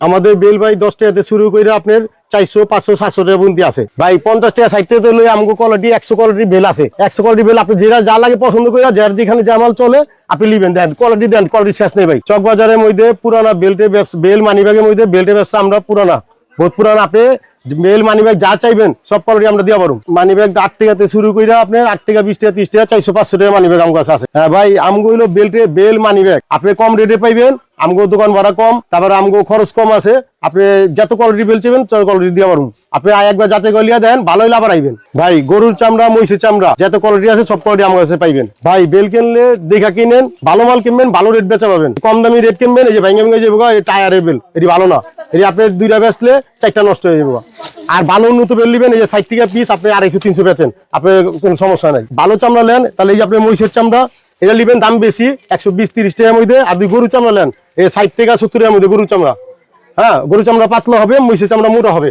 আমাদের বেল ভাই দশ টাকাতে শুরু করে আপনার চারশো, পাঁচশো, সাতশো টাকা পর্যন্ত আছে। ভাই, পঞ্চাশ টাকা, ষাট টাকা লই আমাকে কোয়ালিটি একশো কোয়ালিটি বেল আছে। একশো কোয়ালিটি বেল আপনি যেটা যা লাগে পছন্দ করে যার যেখানে জামাল চলে, আপনি লিবেন। দেন কোয়ালিটি দেন কোয়ালিটি শেষ নেই ভাই। চক বাজারের মধ্যে পুরানা বেল্টের ব্যবসা, বেল মানিব্যাগের মধ্যে বেল্টের ব্যবসা আমরা পুরানা। বহুত পুরানা আপনি মেল মানি ব্যাগ যা চাইবেন, সব কোয়ালিটি আমরা দিয়া পারব মানি ব্যাগ আট টাকাতে শুরু করে আপনার আট টাকা, বিশ টাকা, ত্রিশ টাকা, চারশো, পাঁচশো টাকা মানি ব্যাগ আমার কাছে আছে। হ্যাঁ ভাই, আমগো বেল্টে বেল মানি ব্যাগ আপনি কম রেটে পাইবেন, আমগো দোকান ভাড়া কম, তারপরে আমগো খরচ কম আছে। আপনি যত কোয়ালিটি বেল চাইবেন, তত কোয়ালিটি দিয়া পারব আপনি একবার যাচাই করিয়া দেন ভালো হইলে আবার আইবেন ভাই, গরুর চামড়া, মহিষের চামড়া, যত কোয়ালিটি আছে, সব কোয়ালিটি আমার কাছে পাইবেন। ভাই বেল কিনলে দেখা কিনেন, ভালো মাল কিনবেন, ভালো রেট বেচা পাবেন। কম দামি রেট কিনবেন, এই যে ভেঙে ভেঙে যাব টায়ারের বেল এটি ভালো না। এটি আপনি দুইটা বেচলে চারটা নষ্ট হয়ে যাব আর ভালো উন্নত বেল নেবেন, এই যে ষাট টাকা পিস আপনি আড়াইশো, তিনশো বেচেন। আপনার কোনো সমস্যা নাই। ভালো চামড়া নেন, তাহলে এই যে আপনি মহিষের চামড়া, এটা নেবেন দাম বেশি, একশো বিশ, তিরিশ টাকার মধ্যে। আর দুই গরু চামড়া নেন, এই ষাট টাকা, সত্তর টাকার মধ্যে গরু চামড়া। হ্যাঁ গরু চামড়া পাতলা হবে, মহিষের চামড়া মোটা হবে।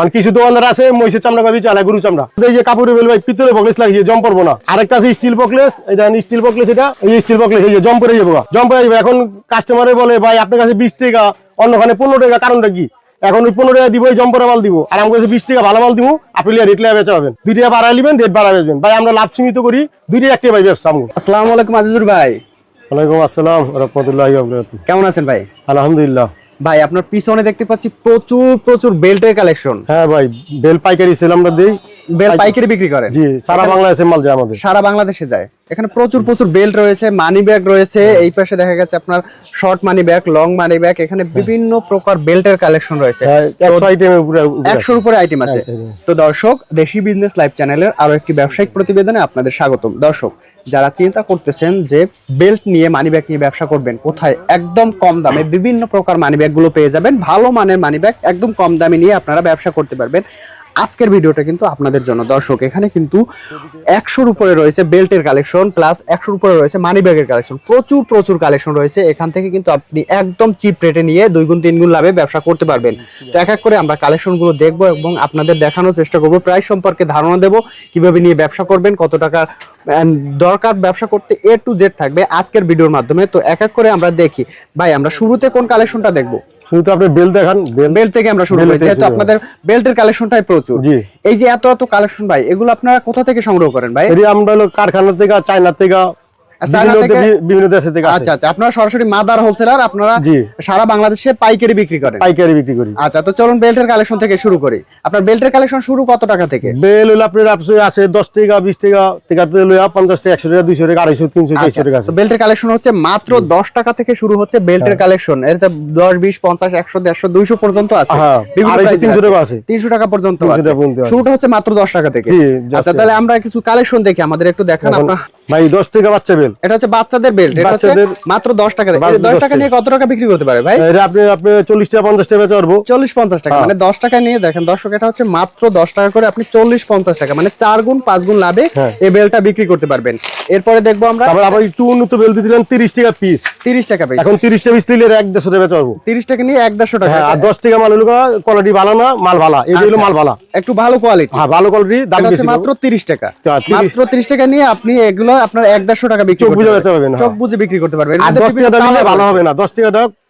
আর কিছু দোকানদার আছে, মহিষের চামড়া ভাবি চালায় গরু চামড়া। এই যে কাপড়ের বেল ভাই, পিতলের বকলেস লাগিয়ে জম পড়ব না। আরেকটা আছে স্টিল বকলেস, এটা স্টিল বকলেস, এটা, এই স্টিল বকলেস, এই যে জম পরে যাব জম পরে যাবে, এখন কাস্টমারে বলে, ভাই, আপনার কাছে বিশ টাকা, অন্যখানে পনেরো টাকা, কারণটা কি? এখন ওই পনেরো টাকা দিব ওই জম্পরা মাল দিব। আর আমার কাছে বিশ টাকা ভালো মাল দিব আপনি রেট লাগে বেচা পাবেন। দুই টাকা বাড়াই নেবেন রেট বাড়াই বেচবেন। ভাই আমরা লাভ সীমিত করি দুই টাকা একটা ভাই ব্যবসা আসসালাম আসসালামু আলাইকুম আজিজুর ভাই। ওয়ালাইকুম আসসালাম রহমতুল্লাহ কেমন আছেন ভাই? আলহামদুলিল্লাহ। ভাই আপনার পিছনে দেখতে পাচ্ছি প্রচুর প্রচুর বেল্টের কালেকশন হ্যাঁ ভাই বেল পাইকারি সেল আমরা দিই। বেল পাইকারি। বিক্রি করেন জি সারা বাংলাদেশে মাল যায় আমাদের। সারা বাংলাদেশে যায়। এখানে প্রচুর প্রচুর বেল্ট রয়েছে মানি ব্যাগ রয়েছে এই পাশে দেখা গেছে আপনার short money bag long money bag এখানে বিভিন্ন প্রকার বেল্টের কালেকশন রয়েছে। হ্যাঁ, একশোর উপরে আইটেম আছে। তো দর্শক দেশি বিজনেস লাইভ চ্যানেলের আরও একটি ব্যবসায়িক প্রতিবেদনে আপনাদের স্বাগতম। দর্শক যারা চিন্তা করতেছেন যে বেল্ট নিয়ে মানি ব্যাগ নিয়ে ব্যবসা করবেন কোথায়? একদম কম দামে বিভিন্ন প্রকার মানি ব্যাগগুলো পেয়ে যাবেন। ভালো মানের মানি ব্যাগ একদম কম দামে নিয়ে আপনারা ব্যবসা করতে পারবেন। আজকের ভিডিওটা কিন্তু আপনাদের জন্য। দর্শক, এখানে কিন্তু একশোর উপরে রয়েছে বেল্টের কালেকশন, প্লাস একশোর উপরে রয়েছে মানি ব্যাগের কালেকশন। প্রচুর প্রচুর কালেকশন রয়েছে। এখান থেকে কিন্তু আপনি একদম চিপ রেটে নিয়ে দুই গুণ তিন গুণ লাভে ব্যবসা করতে পারবেন। তো এক এক করে আমরা কালেকশনগুলো দেখব এবং আপনাদের দেখানোর চেষ্টা করব। প্রাইস সম্পর্কে ধারণা দেবো, কীভাবে নিয়ে ব্যবসা করবেন, কত টাকা দরকার ব্যবসা করতে এ টু জেড থাকবে আজকের ভিডিওর মাধ্যমে। তো এক এক করে আমরা দেখি। ভাই, আমরা শুরুতে কোন কালেকশনটা দেখব? শুধু আপনি বেল দেখান বেল থেকে আমরা শুরু করি যেহেতু আপনাদের বেল্টের কালেকশনটাই প্রচুর। জি। এই যে এত এত কালেকশন ভাই এগুলো আপনারা কোথা থেকে সংগ্রহ করেন ভাই? আমরা হলো কারখানা থেকে চায়না থেকে বিভিন্ন দেশে থেকে আচ্ছা আচ্ছা। আপনারা সরাসরি মাদার হোলসেলার আপনারা সারা বাংলাদেশে পাইকারি বিক্রি করেন। পাইকারি বিক্রি করি। আচ্ছা তো চলুন বেল্টের কালেকশন থেকে শুরু করি। আপনার বেল্টের কালেকশন শুরু কত টাকা থেকে? বেল হলো আপনার আছে দশ টাকা বিশ টাকা থেকে পঞ্চাশ টাকা একশো টাকা দুইশো টাকা আড়াইশো তিনশো চারশো টাকা আছে। তো বেল্টের কালেকশন হচ্ছে মাত্র দশ টাকা থেকে শুরু হচ্ছে বেল্টের হ্যাঁ। কালেকশন এতে দশ বিশ পঞ্চাশ একশো দেড়শো দুইশো পর্যন্ত আছে। হ্যাঁ, তিনশো টাকা আছে। তিনশো টাকা পর্যন্ত 300 আছে। টাকা পর্যন্ত আছে। শুরুটা হচ্ছে মাত্র দশ টাকা থেকে। আচ্ছা তাহলে আমরা কিছু কালেকশন দেখি আমাদের একটু দেখান আপনার ভাই দশ টাকা বাচ্চা বেল। এটা হচ্ছে বাচ্চাদের বেল্ট এটা হচ্ছে বাচ্চাদের- মাত্র দশ টাকা থেকে। বাচ্চা- দশ দশ টাকা টাকা। নিয়ে কত টাকা বিক্রি করতে পারে ভাই? এটা আপনি আপনি চল্লিশ টাকা পঞ্চাশ টাকা বেচা পারব চল্লিশ পঞ্চাশ টাকা। হ্যাঁ। মানে দশ টাকা নিয়ে দেখেন দর্শক এটা হচ্ছে মাত্র দশ টাকা করে আপনি চল্লিশ পঞ্চাশ টাকা। মানে গুণ গুণ লাভে হ্যাঁ। এই বেলটা বিক্রি করতে পারবেন। এরপরে দেখব আমরা আবার একটু উন্নত বেল দিলেন তিরিশ টাকা পিস তিরিশ টাকা পেয়ে এখন তিরিশ টাকা পিস এক দেড়শো টাকা পারব তিরিশ টাকা নিয়ে এক দেড়শো টাকা। হ্যাঁ আর দশ টাকা মাল হলো কোয়ালিটি ভালো না মাল ভালো। এটা হলো আচ্ছা। মাল ভালো। একটু ভালো কোয়ালিটি হ্যাঁ ভালো কোয়ালিটি দাম বেশি মাত্র তিরিশ টাকা। 30 মাত্র তিরিশ টাকা নিয়ে আপনি এগুলো আপনার এক দেড়শো টাকা বিক্রি চোখ বুঝে হ্যাঁ। বুঝে বিক্রি করতে পারবে। আর টাকাটা ভালো হবে না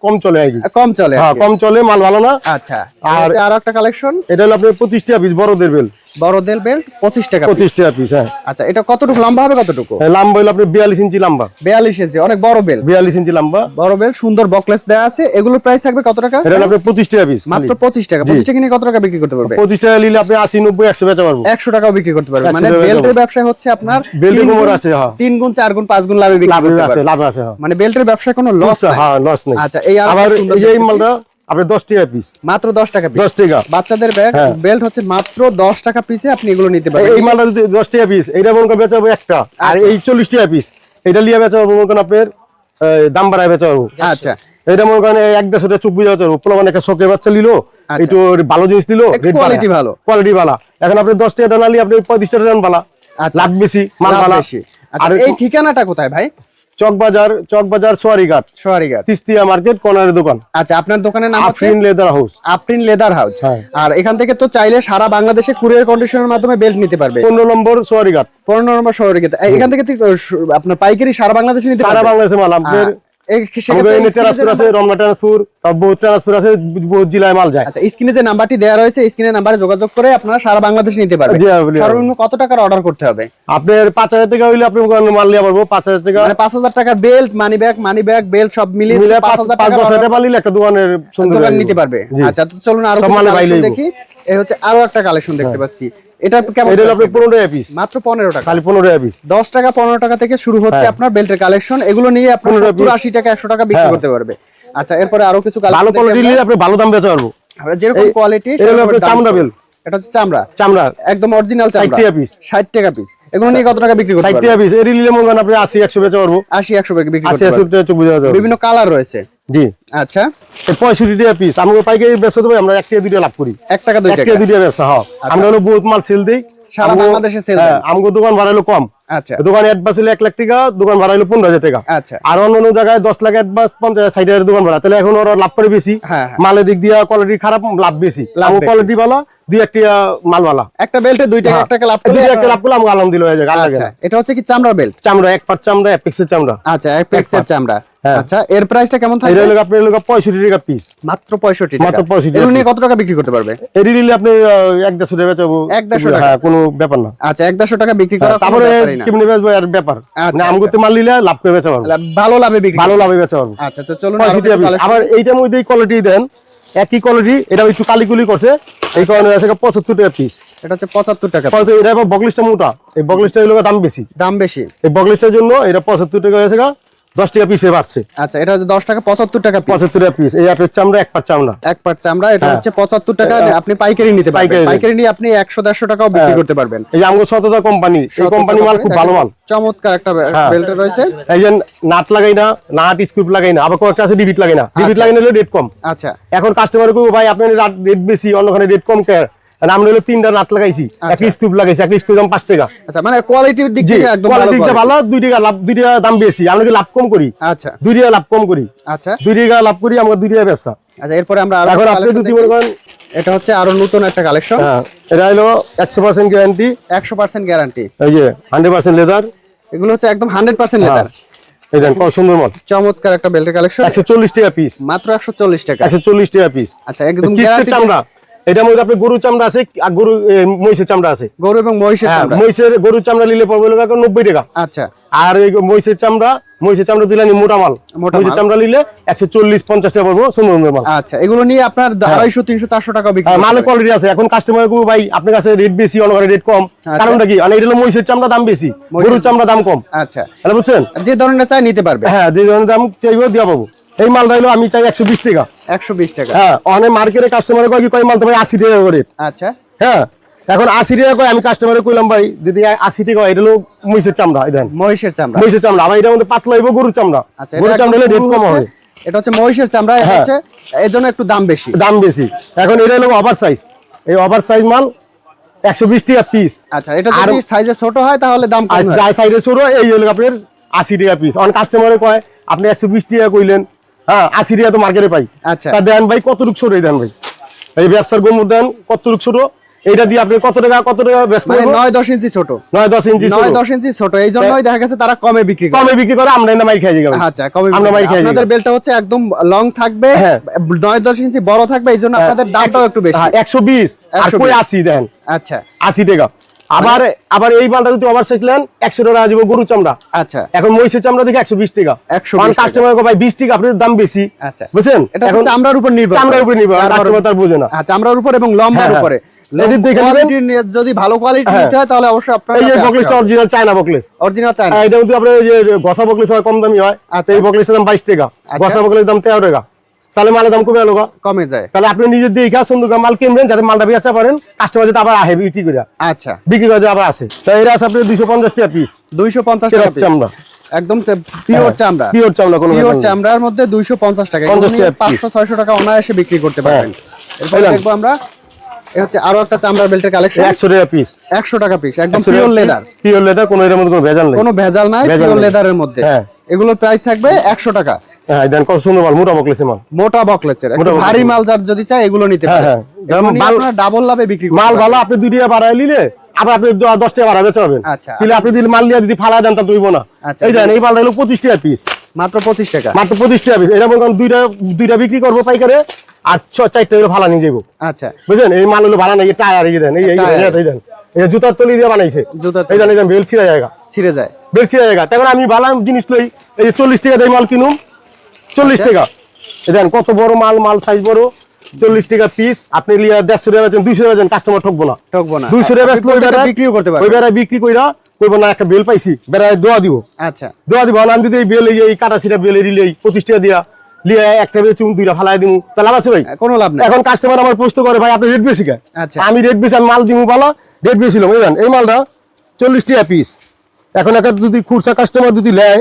কম চলে কম চলে হ্যাঁ কম চলে মাল ভালো না। আচ্ছা আর- আর একটা কালেকশন এটা হলো আপনার পঁচিশ টাকা পিস বড়দের বেল। বড়দের বেল্ট পঁচিশ টাকা পঁচিশ টাকা পিস হ্যাঁ। আচ্ছা এটা কতটুকু লম্বা হবে কতটুকু? হ্যাঁ, লম্বা হলো আপনার বিয়াল্লিশ ইঞ্চি লম্বা। বিয়াল্লিশ ইঞ্চি অনেক বড় বেল বিয়াল্লিশ ইঞ্চি লম্বা। বড় বেল সুন্দর বকলেস দেওয়া আছে। এগুলোর প্রাইস থাকবে কত টাকা? এটা হলো আপনার পঁচিশ টাকা পিস মাত্র পঁচিশ টাকা। পঁচিশ টাকা নিয়ে কত টাকা বিক্রি করতে পারবে? পঁচিশ টাকা নিলে আপনি আশি নব্বই একশো বেচা পারব। একশো টাকাও বিক্রি করতে পারবে। মানে বেল্টের ব্যবসা হচ্ছে আপনার বেল্টের গোবর আছে, হ্যাঁ। তিন গুণ চার গুণ পাঁচ গুণ লাভে বিক্রি লাভ করতে আছে পারবে। লাভ আছে হ্যাঁ। মানে বেল্টের ব্যবসায় কোনো লস হ্যাঁ লস নেই। আচ্ছা, এই আবার এই। মালটা আপনার দশ টাকা পিস মাত্র দশ টাকা piece। দশ টাকা। বাচ্চাদের ব্যাগ হ্যাঁ। বেল্ট হচ্ছে মাত্র দশ টাকা পিসে আপনি এগুলো নিতে পারবেন। এই মালটা যদি দশ টাকা পিস এইটা পাবো একটা। আর আচ্ছা। এই চল্লিশ টাকা পিস এটা লিয়ে আপনার দাম বাড়ায় বেচা পাবো আচ্ছা। এটা মনে করেন এক দেড়শো টাকা চব্বিশ হাজার মানে একটা বাচ্চা নিলো আচ্ছা। একটু ভালো জিনিস নিল quality ভালো। কোয়ালিটি ভালো এখন আপনি দশ টাকা নালি আপনি পঁয়ত্রিশ টাকা নেন ভালো আচ্ছা। লাভ বেশি মাল ভালো আচ্ছা, আর এই ঠিকানাটা কোথায় ভাই? চক বাজার সোয়ারিঘাট সোয়ারিঘাট। তিস্তিয়া মার্কেট কর্নারের দোকান। আচ্ছা আপনার দোকানের নাম Afrin leather house. Afrin leather house. হ্যাঁ। আর এখান থেকে তো চাইলে সারা বাংলাদেশে কুরিয়ার কন্ডিশনের মাধ্যমে বেল্ট নিতে পারবে। পনেরো নম্বর সোয়ারিঘাট। পনেরো নম্বর সোয়ারিঘাট। এখান থেকে আপনার পাইকারি সারা বাংলাদেশে নিতে সারা বাংলাদেশে মাল। আপনার আচ্ছা স্ক্রিনে যে নাম্বারটি দেওয়া রয়েছে স্ক্রিনের নাম্বারে যোগাযোগ করে আপনারা সারা বাংলাদেশ নিতে পারবেন। সর্বনিম্ন কত টাকার অর্ডার করতে হবে? আপনার পাঁচ হাজার টাকা হইলে আপনি মাল নিয়ে পারব পাঁচ হাজার টাকা। মানে পাঁচ হাজার belt money bag money bag belt সব মিলিয়ে পাঁচ হাজার টাকা নিলে একটা দোকানের দোকান নিতে পারবে। আচ্ছা তো চলুন আরও হ্যাঁ। দেখি। এই হচ্ছে আরও একটা কালেকশন দেখতে পাচ্ছি। এটা কেমন এটা থাকবে? পনেরো টাকা পিস মাত্র পনেরো টাকা। খালি পনেরো টাকা পিস দশ টাকা পনেরো টাকা থেকে শুরু হচ্ছে হ্যাঁ। আপনার বেল্টের কালেকশন এগুলো নিয়ে 15 সত্তর piece। আশি টাকা একশো টাকা বিক্রি হ্যাঁ। করতে পারবে। আচ্ছা এরপরে আরও কিছু ভালো কোয়ালিটি নিলে আপনি ভালো দাম বেচা পারব। যেরকম কোয়ালিটি চামড়া বেল এটা হচ্ছে চামড়া। চামড়া। একদম অরিজিনাল 60 চামড়া টাকা piece। ষাট টাকা পিস এগুলো নিয়ে কত টাকা বিক্রি করতে ষাট পারবে টাকা পিস এর নিলে মনে করেন আপনি আশি একশো বেচা পারব। আশি একশো টাকা বিক্রি আশি করতে একশো পারবে টাকা চব্বিশ হাজার বিভিন্ন কালার রয়েছে। জি। আচ্ছা। পঁয়ষট্টি টাকা পিস আমাকে পাইকারি ব্যবসা আমরা এক টাকা দুইটা লাভ করি। এক টাকা দুই টাকা। দুইটা ব্যবসা হ্যাঁ আমরা হলো বহুত মাল সেল দিই। সারা বাংলাদেশে sell হ্যাঁ, আমগো দোকান ভাড়া হলো কম। আচ্ছা। দোকান অ্যাডভান্স হলো এক লাখ টাকা দোকান ভাড়া হলো পনেরো হাজার টাকা। আচ্ছা। আর অন্য অন্য জায়গায় দশ লাখ অ্যাডভান্স পঞ্চাশ ষাট হাজার দোকান ভাড়া। তাহলে এখন ওরা লাভ করে বেশি। হ্যাঁ, হ্যাঁ। মালের দিক দিয়ে কোয়ালিটি খারাপ লাভ বেশি। কোয়ালিটি ভালো দুই একটা বেল্টে দুই একটা লাভ করলে আমাকে আলহামদুলিল্লাহ হয়ে যায় লাগে আচ্ছা না। এটা হচ্ছে কি চামড়া বেল্ট? চামড়া এক পাট চামড়া চামড়া। আচ্ছা চামড়া। হ্যাঁ। আচ্ছা এর প্রাইসটা কেমন থাকবে? আপনার টাকা পিস মাত্র পঁয়ষট্টি মাত্র 65 এগুলো নিয়ে কত টাকা বিক্রি করতে পারবে? এটি নিলে আপনি টাকা বেচাবো? হ্যাঁ কোনো ব্যাপার না। আচ্ছা এক দেড়শো টাকা বিক্রি করা হ্যাঁ, তারপরে তারপরে বেচবো আর ব্যাপার। আচ্ছা, না আমগো মাল নিলে লাভ করে বেচা পারব। ভালো লাভে বিক্রি ভালো লাভে বেচা পারব। আচ্ছা তো চলুন আবার এইটার মধ্যে কোয়ালিটি দেন। একই কোয়ালিটি এটা একটু কালিকুলি করছে এই কারণে আছে পঁচাত্তর টাকা পিস এটা হচ্ছে পঁচাত্তর টাকা এটা বগলিশটা মোটা এই বগলিশটা দাম বেশি। দাম বেশি। এই বগলিশটার জন্য এটা পঁচাত্তর টাকা হয়েছে গা, দশ টাকা পিসে বাড়ছে আচ্ছা এটা হচ্ছে দশ টাকা পঁচাত্তর টাকা piece। পঁচাত্তর টাকা পিস এই আপের চামড়া এক পাট চামড়া এক পাট চামড়া এটা হ্যাঁ। হচ্ছে পঁচাত্তর টাকা আপনি পাইকারি নিতে পারবেন পাইকারি। পাইকারি নিয়ে আপনি একশো দেড়শো টাকাও বিক্রি হ্যাঁ। করতে পারবেন এই আমগো শততা কোম্পানি এই কোম্পানি মাল খুব ভালো মাল চমৎকার একটা হ্যাঁ। বেল্ট রয়েছে এই যে নাট লাগাই না নাট স্ক্রুপ লাগাই না আবার কয়েকটা আছে ডিবিট লাগাই না ডিবিট। লাগাই না রেট কম আচ্ছা এখন কাস্টমার কো ভাই আপনার রেট বেশি অন্যখানে রেট কম কে আর আমরা হলো তিনটা নাট লাগাইছি। একটা স্ক্রুপ লাগাইছি একটা স্ক্রুপ দাম পাঁচ টাকা। আচ্ছা মানে কোয়ালিটির দিক থেকে একদম ভালো কোয়ালিটিটা ভালো দুই টাকা লাভ দুই টাকা দাম বেশি। আমরা কি লাভ কম করি আচ্ছা। দুই টাকা লাভ কম করি আচ্ছা। দুই টাকা লাভ করি আমরা দুই টাকা ব্যবসা। আচ্ছা এরপরে আমরা এখন আপনি যদি মনে করেন এটা হচ্ছে আরও নতুন একটা কালেকশন হ্যাঁ এটা হলো একশো পার্সেন্ট গ্যারান্টি একশো পার্সেন্ট গ্যারান্টি এই যে হান্ড্রেড পার্সেন্ট লেদার এগুলো হচ্ছে একদম হান্ড্রেড পার্সেন্ট লেদার চমৎকার একটা বেল্টের কালেকশন একশো চল্লিশ টাকা পিস মাত্র একশো চল্লিশ টাকা। একশো চল্লিশ টাকা পিস আচ্ছা একদম চামড়া। এটার মধ্যে আপনি গরু চামড়া আছে আর গরু মহিষের চামড়া আছে। গরু এবং মহিষের হ্যাঁ চামড়া। মহিষের গরুর চামড়া নিলে পড়বে হলো কাকা নব্বই টাকা। আচ্ছা। আর এই মহিষের চামড়া মহিষের চামড়া দিলে মোটা মাল। মহিষের চামড়া নিলে একশো চল্লিশ পঞ্চাশ টাকা পড়ব সুন্দর সুন্দর মাল। আচ্ছা এগুলো নিয়ে আপনার আড়াইশো তিনশো চারশো টাকা বিক্রি হ্যাঁ, মালের কোয়ালিটি আছে। এখন কাস্টমার ভাই আপনার কাছে রেট বেশি অন্য রেট কম। আচ্ছা। কারণটা কি? মানে এটা হলো মহিষের চামড়া দাম বেশি গরুর চামড়া দাম কম। আচ্ছা। তাহলে বুঝছেন? যে ধরনের চাই নিতে পারবে। হ্যাঁ যে ধরনের দাম চাইব দিয়া পাবো। এই মালটা হলো আমি চাই একশো বিশ টাকা। একশো বিশ টাকা। হ্যাঁ অনেক মার্কেটে কাস্টমারে কয় কি কয় মাল তো ভাই আশি টাকা করে? আচ্ছা। হ্যাঁ এখন আশি টাকা কয় আমি কাস্টমারে কইলাম ভাই দিদি আশি টাকা এটা হলো মহিষের চামড়া এই দেন। মহিষের চামড়া। মহিষের চামড়া আবার এটার মধ্যে পাতলা হইব গরুর চামড়া। আচ্ছা গরুর চামড়া হলে রেট কম হবে। এটা হচ্ছে মহিষের চামড়া এটা হ্যাঁ। হচ্ছে এর জন্য একটু দাম বেশি। দাম বেশি। এখন এটা হলো ওভার সাইজ এই ওভার সাইজ মাল একশো বিশ টাকা পিস আচ্ছা এটা যদি সাইজে ছোট হয় তাহলে দাম কম হয়। যার ছোট এই হলো আপনার আশি টাকা পিস অন কাস্টমারে কয় আপনি একশো বিশ টাকা কইলেন হ্যাঁ আশি টাকা তো মার্কেটে পাই। আচ্ছা। তা দেন ভাই কত রুক ছোট এই দেন ভাই? এই ব্যবসার গোমর দেন কত রুক ছোট এইটা দিয়ে আপনি কত টাকা কত টাকা ব্যস্ত মানে নয় দশ ইঞ্চি ছোট। নয় দশ ইঞ্চি নয় ছোট। দশ ইঞ্চি ছোট। এই জন্যই দেখা গেছে তারা কমে বিক্রি করে। কমে বিক্রি করে আমরা না মাই খাই যাই আচ্ছা কমে আমরা মাই বিক্রি খাই আপনাদের বেলটা হচ্ছে একদম লং থাকবে। হ্যাঁ। নয় দশ ইঞ্চি বড় থাকবে এই জন্য আপনাদের দামটাও একটু বেশি। একশো বিশ আর 120 কই আশি দেন। আচ্ছা। আশি টাকা। আবার আবার এই মালটা যদি ওভার সাইজ নেন একশো টাকা দিব গরু চামড়া। আচ্ছা। এখন মহিষের চামড়া দেখে একশো বিশ টাকা। 120 টাকা। কাস্টমার ভাই বিশ টাকা আপনার দাম বেশি। আচ্ছা। বুঝছেন? এটা হচ্ছে চামড়ার উপর নির্ভর চামড়ার উপরে নির্ভর কাস্টমার তার বুঝে না। হ্যাঁ চামড়ার উপর এবং লম্বার হ্যাঁ, হ্যাঁ। উপরে। যদি ভালো কোয়ালিটি। নিতে হয় তাহলে অবশ্যই আপনার এই বকলেসটা অরিজিনাল চায়না বকলেস অরিজিনাল চাই না এটা কিন্তু আপনার যে গসা বকলেস হয় কম দামি হয় আচ্ছা। এই বকলেসের দাম বাইশ টাকা। আচ্ছা। গসা বকলেস দাম তেরো টাকা। তাহলে মালের দাম কমে গেল কমে যায়। তাহলে আপনি নিজের দিয়ে সুন্দর মাল কিনবেন যাতে মালটা বেচা পারেন কাস্টমার যাতে আবার আহে বিক্রি করে আচ্ছা। বিক্রি করে আবার আসে। তো এরা আছে আপনার দুইশো পঞ্চাশ টাকা পিস দুইশো পঞ্চাশ টাকা চামড়া। একদম পিওর চামড়া। পিওর চামড়া কোনো পিওর চামড়ার মধ্যে দুইশো পঞ্চাশ টাকা। 50 পাঁচশো ছয়শো টাকা অনায়াসে বিক্রি করতে পারবেন। এরপর দেখব আমরা হচ্ছে আরও একটা চামড়ার বেল্টের কালেকশন একশো টাকা পিস একশো টাকা পিস একদম পিওর লেদার পিওর লেদার কোনো এর মধ্যে কোনো ভেজাল নেই। কোনো ভেজাল নাই পিওর লেদারের মধ্যে। হ্যাঁ। এগুলোর প্রাইস থাকবে একশো টাকা। হ্যাঁ দেন কত সুন্দর মাল মোটা বকলেছে মাল। মোটা বকলেছের একটু মোটা বকলেছের। ভারী মাল। যার যদি চাই এগুলো নিতে হ্যাঁ, পারে। হ্যাঁ। এগুলো নিয়ে মাল- আপনারা ডাবল লাভে বিক্রি মাল ভালো আপনি দুই টাকা বাড়ায় নিলে আবার আপনি দশ টাকা বাড়া বেচা পাবেন। আচ্ছা। তাহলে আপনি যদি মাল লিয়া যদি ফালা দেন তা তুইব না। আচ্ছা। এই দেন এই মালটা হলো পঁচিশ টাকা পিস মাত্র পঁচিশ টাকা। মাত্র পঁচিশ টাকা পিস এটা মনে করেন দুইটা দুইটা বিক্রি করব পাইকারে আর ছ চারটা হলো ভাড়া নিয়ে যাব আচ্ছা। বুঝলেন? এই মাল হলো ভাড়া নাই টায়ার এই দেন এই এই টায়ার। এই- এই দেন। এই জুতার তলি দিয়ে বানাইছে। জুতার এই দেন এই দেন বেল ছিঁড়া জায়গা ছিঁড়ে যায়। বেল ছিঁড়া জায়গা তারপরে আমি ভালো জিনিস লই এই যে চল্লিশ টাকা দিয়ে মাল কিনুম। চল্লিশ আচ্ছা। টাকা। দেন কত বড় মাল মাল সাইজ বড়। চল্লিশ টাকা পিস আপনি লিয়া দেড়শো টাকা বেচেন দুইশো টাকা বেচেন কাস্টমার ঠকবো না। ঠকবো না। দুইশো টাকা বেচলে ওই বিক্রিও করতে ওই পারবেন। বেড়ায় বিক্রি কইরা কইবো না একটা বেল পাইছি বেড়ায় দোয়া দিব। আচ্ছা। দোয়া দিব আমি যদি এই বেল এই কাটা সিটা বেল রিলে পঁচিশ টাকা দিয়া লিয়া একটা বেচুম দুইটা ফালাই দিমু। তা লাভ আছে ভাই? কোনো লাভ নাই। এখন কাস্টমার আমার প্রশ্ন করে ভাই আপনি রেট বেশি কে? আচ্ছা। আমি রেট বেশি আমি মাল দিমু ভালো? রেট বেশি এই মালটা চল্লিশ টাকা পিস এখন একটা যদি খুরসা কাস্টমার যদি নেয়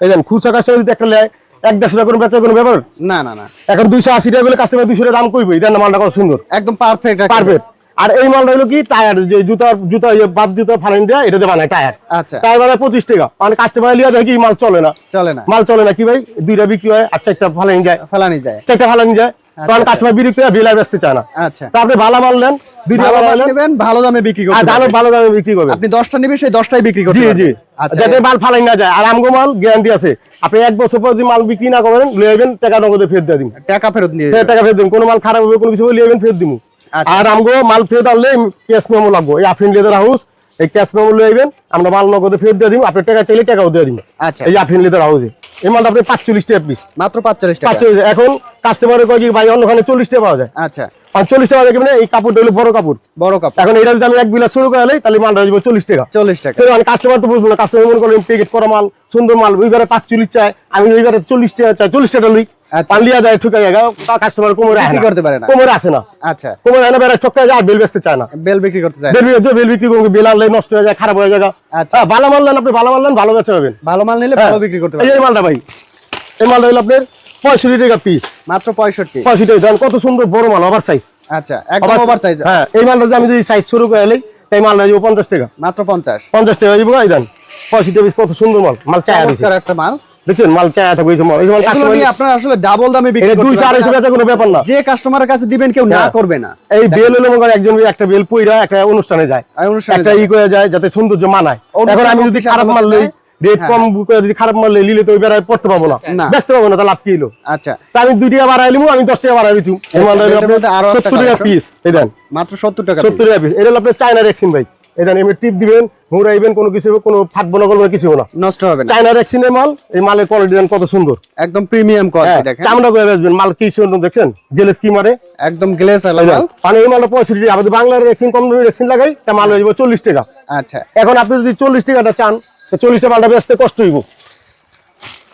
এই দেন কাস্টমার যদি একটা নেয় এক দেড়শো টাকা করে বেচার কোনো ব্যাপার? না না না। এখন দুইশো আশি টাকা করে কাস্টমার দুইশো টাকা দাম কইবো দেন মালটা কত সুন্দর। একদম পারফেক্ট পারফেক্ট আর এই মালটা হলো কি টায়ার যে জুতা জুতা বাপ জুতা ফালাইন দেয় এটাতে বানায় টায়ার আচ্ছা। টায়ার বানায় পঁচিশ টাকা। মানে কাস্টমার লিয়া যায় কি মাল চলে না। চলে না। মাল চলে না কি ভাই? দুইটা বিক্রি হয় আর চারটা ফালাইন যায়। ফেলানি যায়। চারটা ফালাইন যায়। কারণ কাস্টমার বিরক্ত হয় বেলা বেচতে চায় না। আচ্ছা। তা আপনি ভালো মাল নেন দুইটা ভালো মাল নেবেন ভালো দামে বিক্রি আর করতে ভালো দামে বিক্রি করবেন। আপনি নেবেন সেই বিক্রি করতে জি জি। আচ্ছা। যাতে মাল ফালাই না যায়। আর আমগো মাল গ্যারান্টি আছে। আপনি এক বছর পর যদি মাল বিক্রি না করেন লয়ে যাবেন টাকা নগদে ফেরত দিয়ে দিন টাকা ফেরত নিয়ে ফেরত টাকা ফেরত দিন কোনো মাল খারাপ হবে কোনো কিছু হলে যাবেন ফেরত দিমু। আচ্ছা। আর আমগো মাল ফেরত আনলে ক্যাশ মেমো লাগবো। এই আফরিন লেদার হাউস এই ক্যাশ মেমো লয়ে যাবেন আমরা মাল নগদে ফেরত দিয়ে দিব আপনি টাকা চাইলে টাকাও দিয়ে দিব আচ্ছা। এই আফরিন লেদার হাউসে এই মালটা আপনি পাঁচচল্লিশ টাকা পিস মাত্র পাঁচচল্লিশ টাকা। পাঁচচল্লিশ এখন কাস্টমারের কয় কি ভাই অন্যখানে চল্লিশ টাকা পাওয়া যায়। আচ্ছা। চল্লিশ টাকা দেখবেন এই কাপড়টা হলো বড় কাপড়। বড় কাপ এখন এটা যদি আমি এক বিলাস শুরু করে তাহলে মালটা চল্লিশ টাকা। চল্লিশ টাকা। কাস্টমার তো বুঝব না। কাস্টমার মনে করেন প্যাকেট করা মাল সুন্দর মাল ওইবারে পাঁচচল্লিশ চাই আমি ওইবারে চল্লিশ টাকা চাই চল্লিশ টাকা লই। আচ্ছা। পালিয়া যায় ঠুকে যায় কাস্টমার কোমরে বিক্রি করতে পারে না। কোমরে আসে না। আচ্ছা। কোমরে আনে বেড়া চক্কা যায় বেল বেচতে চায় না। বেল বিক্রি করতে চাই বেল বিক্রি- বেল বিক্রি করব বেল আনলে নষ্ট হয়ে যায় খারাপ হয়ে যায়। আচ্ছা। হ্যাঁ, ভালো মাল আপনি ভালো ভালো বেচা পাবেন। ভালো মাল নিলে হ্যাঁ। ভালো বিক্রি করতে এই পারবেন। মালটা ভাই এই মালটা হলো আপনার পঁয়ষট্টি টাকা পিস মাত্র পঁয়ষট্টি। পঁয়ষট্টি টাকা কত সুন্দর বড় মাল ওভার সাইজ আচ্ছা একদম ওভার সাইজ হ্যাঁ এই মালটা আমি যদি সাইজ শুরু করে এলাই তাই মালটা যাব পঞ্চাশ টাকা। মাত্র পঞ্চাশ। পঞ্চাশ টাকা দিব এই দেন পঁয়ষট্টি পিস কত সুন্দর মাল মাল চায়া একটা মাল। দেখছেন মাল চায়া থাকবে এই মাল এই আপনারা আসলে ডাবল দামে বিক্রি এটা করতে দুইশো আড়াইশো বেচা কোনো ব্যাপার না। যে কাস্টমারের কাছে দিবেন কেউ না হ্যাঁ। করবে না। এই বেল হলে মনে একজন একটা বেল পইরা একটা অনুষ্ঠানে যায় একটা ই করে যায় যাতে সৌন্দর্য মানায়। এখন আমি যদি খারাপ মাল লই। রেট হ্যাঁ। কম যদি খারাপ লিলে তো পড়তে পাবো না। না। বেচতে লাভ কি হলো? আচ্ছা। আমি দুই টাকা বাড়াই আমি দশ টাকা বাড়াই দিচ্ছি। সত্তর টাকা পিস এই দেন। মাত্র সত্তর টাকা সত্তর টাকা পিস এটা হলো আপনার চায়না রেক্সিন ভাই। এই দেন এমনি টিপ দিবেন মুড়াইবেন কোনো কিছু কোনো ফাটবো না করব কিছু না। নষ্ট হবে না। চায়না রেক্সিনের মাল এই মালের কোয়ালিটি দেন কত সুন্দর। একদম প্রিমিয়াম হ্যাঁ, কোয়ালিটি দেখেন। চামড়া করে বেচবেন। মাল কি সুন্দর দেখছেন? গেলেস কি মারে? একদম গ্লেস এই আলাদা দেন, মানে এই মালটা পঁয়ষট্টি টাকা। আমাদের বাংলার রেক্সিন কম দামি রেক্সিন লাগাই তা মাল হয়ে যাবে চল্লিশ টাকা। আচ্ছা। এখন আপনি যদি চল্লিশ টাকাটা চান তো চল্লিশ টাকা মালটা বেচতে কষ্ট হইব।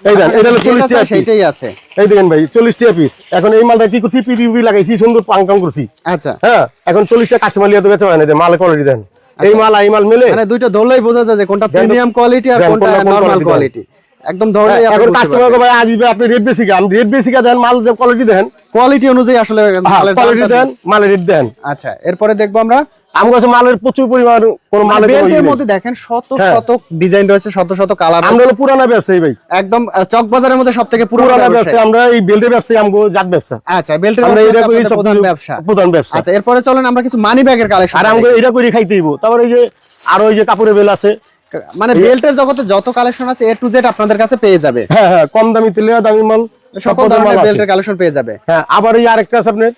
এই দেন এটা হলো চল্লিশ যেটা টাকা চাই পিস সেইটাই আছে। এই দেখেন ভাই চল্লিশ পিস এখন এই মালটা কি করছি? পিপিপি লাগাইছি সুন্দর পাংকাং করছি। আচ্ছা। হ্যাঁ এখন চল্লিশ কাস্টমার লিয়ে তো বেচা হয় না মাল কোয়ালিটি দেন। এই মাল এই মাল মিলে মানে দুইটা ধরলেই বোঝা যায় যে কোনটা প্রিমিয়াম কোয়ালিটি আর কোনটা কোনটা নরমাল কোয়ালিটি একদম ধরলেই হ্যাঁ, এখন আপনি কাস্টমার ভাই আজ আপনি রেট বেশি রেট বেশি দেন মাল যে কোয়ালিটি দেন। কোয়ালিটি অনুযায়ী আসলে কোয়ালিটি দেন মালের রেট দেন। আচ্ছা এরপরে দেখব আমরা আমার কাছে মালের প্রচুর পরিমাণ কোন মালের কোনো বেল্টের মধ্যে দেখেন শত হ্যাঁ। শত ডিজাইন রয়েছে শত শত কালার আমরা হলো পুরানা ব্যবসায়ী ভাই। একদম চক বাজারের মধ্যে সব থেকে পুরোনো আমরা এই বেল্টের ব্যবসায়ী আমগো জাত ব্যবসা। আচ্ছা বেল্টের আমরা এটা করি প্রধান ব্যবসা। প্রধান ব্যবসা। আচ্ছা এরপরে চলেন আমরা কিছু মানি ব্যাগের কালেকশন আর আমগো এটা করে খাইতে দিব তারপরে এই যে আরও ওই যে কাপড়ের বেল আছে। মানে বেল্টের জগতে যত কালেকশন আছে এ টু জেড আপনাদের কাছে পেয়ে যাবে। হ্যাঁ হ্যাঁ কম দামি তেলে দামি মাল সব সকল ধরনের বেল্টের কালেকশন পেয়ে যাবে। হ্যাঁ আবার এই আরেকটা আছে আপনার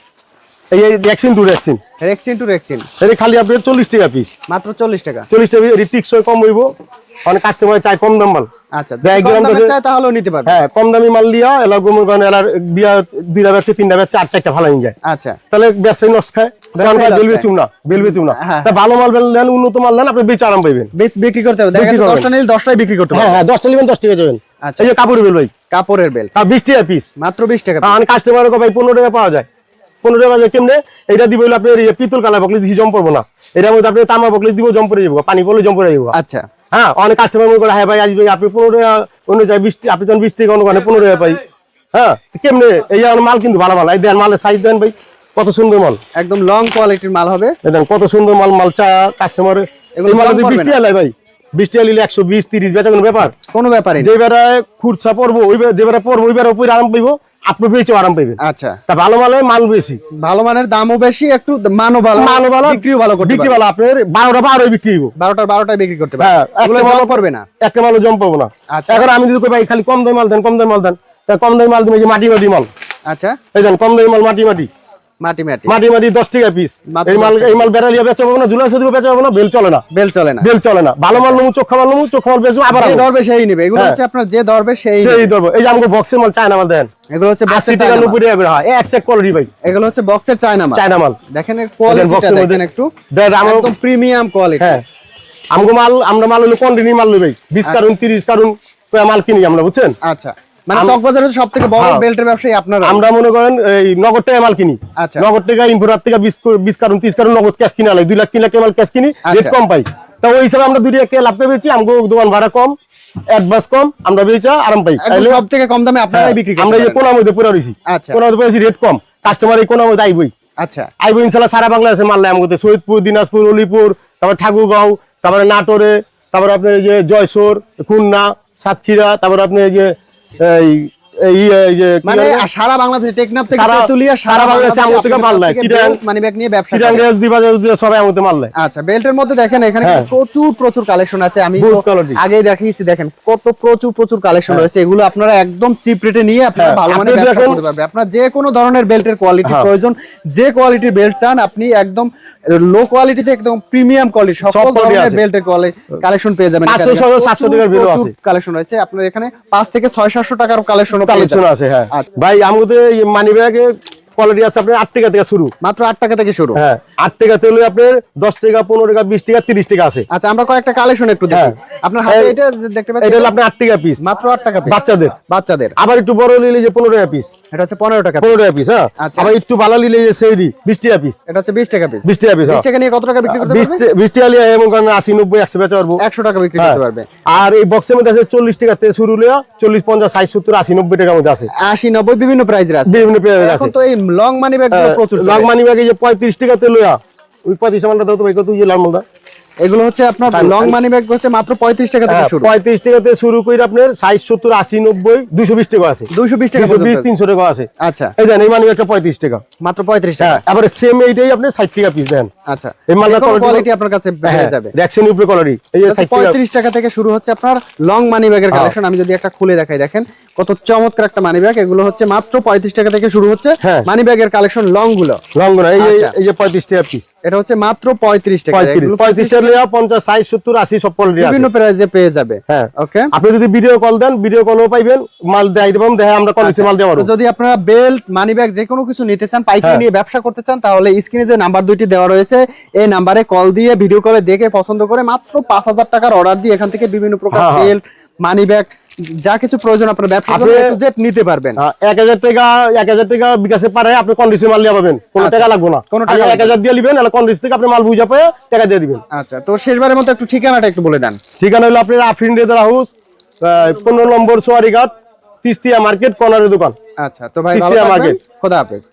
এই rexine to rexine rexine to rexine এটা খালি আপনার চল্লিশ টাকা পিস মাত্র চল্লিশ টাকা। চল্লিশ টাকা এটি টিকসই কম হইব। অনেক কাস্টমার চাই কম দাম মাল। আচ্ছা তাহলেও নিতে পারবে। হ্যাঁ কম দামি মাল লিয়া এলা গোমর এলার দিয়া দুইটা ব্যবসা তিনটা ব্যবসা চারটা ভালো যায়। আচ্ছা। তাহলে ব্যবসায়ী নষ্ট খায়। হ্যাঁ। তা ভালো মাল নেন উন্নত মাল নেন আপনি বেচে আরাম পাইবেন। বেশ বিক্রি করতে হবে। দশটা নিলে দশটাই বিক্রি করতে হ্যাঁ হবে হ্যাঁ দশটা নেবেন দশ টাকা যাবেন। আচ্ছা। এই যে কাপড়ের বেল ভাই। কাপড়ের বেল। তা বিশ টাকা পিস মাত্র বিশ টাকা ভাই পনেরো টাকা পাওয়া যায়। পনেরো টাকা যায় কেমনে? এটা দিব হইল আপনার পিতল কালা বকলে দিছি জম পড়ব না। এটার মধ্যে আপনি তামা বকলে দিব জম পড়ে যাব পানি পড়লে জম পড়ে যাব। আচ্ছা। হ্যাঁ অনেক কাস্টমার মনে করে হ্যাঁ ভাই আজ ভাই আপনি পনেরো টাকা অন্য যায় বিশ আপনি যখন বিশ টাকা অন্য পনেরো টাকা পাই। হ্যাঁ কেমনে? এই মাল কিন্তু ভালো মাল। এই দেন মালের সাইজ দেন ভাই কত সুন্দর মাল। একদম লং কোয়ালিটির মাল হবে। দেন কত সুন্দর মাল মাল চা কাস্টমার এগুলো এই মাল যদি পড়বে বিশ টাকা লাই ভাই বিশ টাকা নিলে একশো বিশ তিরিশ বেচা কোনো ব্যাপার? কোনো ব্যাপারে যে বেড়ায় খুরসা পড়ব ওই যে বেড়ায় পড়ব ওই বেড়ায় উপরে আরাম পাইবো। আপনি বেশি আরাম পাবেন আচ্ছা। তা ভালো ভালো মাল বেশি। ভালো মানের দামও বেশি একটু মানও ভালো মানও ভালো বিক্রিও ভালো করতে বিক্রি ভালো আপনার বারোটা বারোই বিক্রি হইব। বারোটার বারোটায় বিক্রি করতে পারবে। হ্যাঁ, এগুলো জমা পড়বে না। একটা মালও জম পাবো না। আচ্ছা। এখন আমি যদি কই ভাই খালি কম দামি মাল দেন কম দামি মাল দেন। তা কম দামে মাল দিবে যে মাটি মাটি মাল। আচ্ছা। এই দেন কম দামে মাল মাটি মাটি। মাটি মাটি। মাটি মাটি দশ টাকা পিস এই মাল এই মাল বেড়ালিয়া বেচা পাবো না জুলাই সদিও বেচা পাবো না বেল চলে না। বেল চলে না। বেল চলে না। ভালো মাল নেব চোখা মাল নেব চোখা মাল বেচবো আবার যে ধরবে সেই নেবে। এগুলো। হচ্ছে আপনার যে ধরবে সেই সেই ধরবো। এই যে আমাকে বক্সের মাল চায়না মাল দেন এগুলো হচ্ছে বক্সের টাকা চায়না মাল। নব্বই টাকা বের হয়। এক সেক কোয়ালিটি ভাই। এগুলো হচ্ছে বক্সের চায়না মাল। চায়না মাল। দেখেন কোয়ালিটিটা box এর মধ্যে- দেখেন একটু। দেন আমার একদম প্রিমিয়াম কোয়ালিটি হ্যাঁ। আমাকে মাল আমরা মাল হলো কন্টিনিউ মাল ভাই। কারণ তিরিশ কারণ মাল কিনি আমরা বুঝছেন? আচ্ছা। মানে আম- চকবাজারের সব থেকে বড় হ্যাঁ। বেল্টের ব্যবসায়ী আপনারা? আমরা মনে করেন এই নগদ টাকা মাল কিনি। আচ্ছা। নগদ টাকা ইম্পোর্টার থেকে বিশ কারণ তিরিশ কারণ নগদ ক্যাশ কিনা লাগে দুই লাখ তিন লাখ মাল ক্যাশ কিনি রেট আচ্ছা। কম পাই। তা ওই হিসাবে আমরা দুই টাকা লাভ পেয়েছি আমাকে দোকান ভাড়া কম অ্যাডভান্স কম আমরা বেচা আরাম পাই। সব থেকে কম দামে হ্যাঁ, আপনারাই বিক্রি আমরা এই কোনার মধ্যে পুরা রয়েছি। আচ্ছা। কোনার মধ্যে পেয়েছি রেট কম। কাস্টমার এই কোনার মধ্যে আইবই। আচ্ছা। আইবো ইনশাল্লাহ সারা বাংলাদেশে আমাকে সৈয়দপুর দিনাজপুর অলিপুর তারপর ঠাকুরগাঁও তারপরে নাটোরে তারপরে আপনার যে জয়সোর খুলনা সাতক্ষীরা তারপরে আপনি যে এই এই এই যে কি মানে বলে? সারা বাংলাদেশে টেকনাফ থেকে তেতুলিয়া সারা বাংলাদেশে আমার থেকে মাল নেয়। চিটাগাং- মানে ব্যাগ নিয়ে ব্যবসা চিটাং করে। দিবাজার সবাই আমাদের মারলে আচ্ছা বেল্টের মধ্যে দেখেন এখানে হ্যাঁ। প্রচুর প্রচুর কালেকশন আছে আমি তো বহুত quality। আগেই দেখিয়েছি দেখেন কত প্রচুর প্রচুর কালেকশন রয়েছে এগুলো আপনারা একদম চিপ রেটে নিয়ে আপনারা হ্যাঁ, ভালো মানে ব্যবসা করতে পারবেন আপনার যে কোনো ধরনের বেল্টের কোয়ালিটি হ্যাঁ। প্রয়োজন যে কোয়ালিটির বেল্ট চান আপনি একদম লো কোয়ালিটিতে একদম প্রিমিয়াম কোয়ালিটি সকল ধরনের। বেল্টের কালেকশন পেয়ে যাবেন 500, 700 টাকার bill আছে। কালেকশন রয়েছে আপনার এখানে পাঁচ থেকে ছয় সাতশো টাকার কালেকশন কালেকশন আছে হ্যাঁ আচ্ছা। ভাই আমাদের মানি ব্যাগে কোয়ালিটি আছে আপনার আট টাকা থেকে শুরু। মাত্র আট টাকা থেকে শুরু? হ্যাঁ আট টাকা হলে আপনার দশ টাকা পনেরো টাকা বিশ টাকা তিরিশ টাকা আছে। আচ্ছা আমরা কয়েকটা কালেকশন একটু দেখি। হ্যাঁ। আপনার হাতে এটা দেখতে পাচ্ছেন এটা আপনার আট টাকা পিস মাত্র আট টাকা বাচ্চাদের। বাচ্চাদের। আবার একটু বড় নিলে যে পনেরো টাকা পিস এটা হচ্ছে পনেরো টাকা পনেরো টাকা পিস হ্যাঁ। আচ্ছা। আবার একটু ভালো নিলে যে সেইরি বিশ টাকা পিস এটা হচ্ছে বিশ টাকা পিস বিশ টাকা পিস বিশ টাকা নিয়ে কত টাকা বিক্রি করতে পারবে? বিশ টাকা নিয়ে এমন করেন আশি নব্বই একশো বেচা পারব। একশো টাকা বিক্রি হ্যাঁ। করতে পারবে। আর এই বক্সের মধ্যে আছে চল্লিশ টাকা থেকে শুরু হলে চল্লিশ পঞ্চাশ ষাট সত্তর আশি নব্বই টাকার মধ্যে আছে। আশি নব্বই বিভিন্ন প্রাইজের আছে। বিভিন্ন পেয়ারের আছে। তো এই লং মানি ব্যাগ প্রচুর লং মানি ব্যাগে যে পঁয়ত্রিশ টাকা তেল লইয়া ওই পঁয়ত্রিশ মালটা দাও তো ভাই কত লং মালটা? এগুলো হচ্ছে আপনার লং মানি ব্যাগ হচ্ছে মাত্র পঁয়ত্রিশ টাকা থেকে শুরু। পঁয়ত্রিশ টাকা থেকে শুরু করে আপনার ষাট সত্তর আশি নব্বই দুশো বিশ টাকা আছে। দুইশো বিশ টাকা দুশো বিশ। তিনশো টাকা আছে। আচ্ছা। এই দেন এই মানি ব্যাগটা পঁয়ত্রিশ টাকা। মাত্র পঁয়ত্রিশ হ্যাঁ টাকা আবার সেম এইটাই আপনি ষাট টাকা পিস দেন আচ্ছা। এই মালটা কোয়ালিটি আপনার কাছে হ্যাঁ যাবে। উপরে কোয়ালিটি এই যে টাকা থেকে শুরু হচ্ছে আপনার লং মানি ব্যাগের হ্যাঁ। কালেকশন আমি যদি একটা খুলে দেখাই দেখেন কত চমৎকার একটা মানি ব্যাগ এগুলো হচ্ছে মাত্র পঁয়ত্রিশ টাকা থেকে শুরু হচ্ছে হ্যাঁ। মানি ব্যাগের কালেকশন লংগুলো। যে আচ্ছা। এই যে পঁয়ত্রিশ টাকা পিস এটা হচ্ছে মাত্র পঁয়ত্রিশ টাকা। পঁয়ত্রিশ এগুলো পঁয়ত্রিশ টাকা সব কোয়ালিটি আছে। বিভিন্ন পেয়ে যাবে। হ্যাঁ। ওকে আপনি যদি ভিডিও কল দেন ভিডিও কলও পাইবেন মাল দেখাই দেবেন দেখে আমরা কলেজে মাল দেওয়া যদি আপনারা বেল্ট মানি ব্যাগ যে কোনো কিছু নিতে চান পাইকারি হ্যাঁ। নিয়ে ব্যবসা করতে চান তাহলে স্ক্রিনে যে নাম্বার দুইটি দেওয়া রয়েছে এই নাম্বারে কল দিয়ে ভিডিও কলে দেখে পছন্দ করে মাত্র পাঁচ হাজার টাকার অর্ডার দিয়ে এখান থেকে বিভিন্ন প্রকার। বেল্ট মানি ব্যাগ যা কিছু প্রয়োজন আপনার ব্যবসা নিতে পারবেন। হ্যাঁ, এক হাজার টাকা এক হাজার টাকা বিকাশে পারে আপনি কন্ডিশন মাল দিয়ে পাবেন। কোনো আচ্ছা। টাকা লাগবে না। কোনো কোনো টাকা টাকা এক হাজার দিয়ে নিবেন কন্ডিশন থেকে আপনি মাল বুঝা পেয়ে টাকা দিয়ে দিবেন। আচ্ছা তো শেষবারের মতো একটু ঠিকানাটা একটু বলে দেন। ঠিকানা হলো আপনার আফরিন রেজার হাউস পনেরো নম্বর সোয়ারিঘাট তিস্তিয়া মার্কেট কর্নারের দোকান। আচ্ছা তো ভাই তিস্তিয়া থাকবেন। খোদা হাফেজ।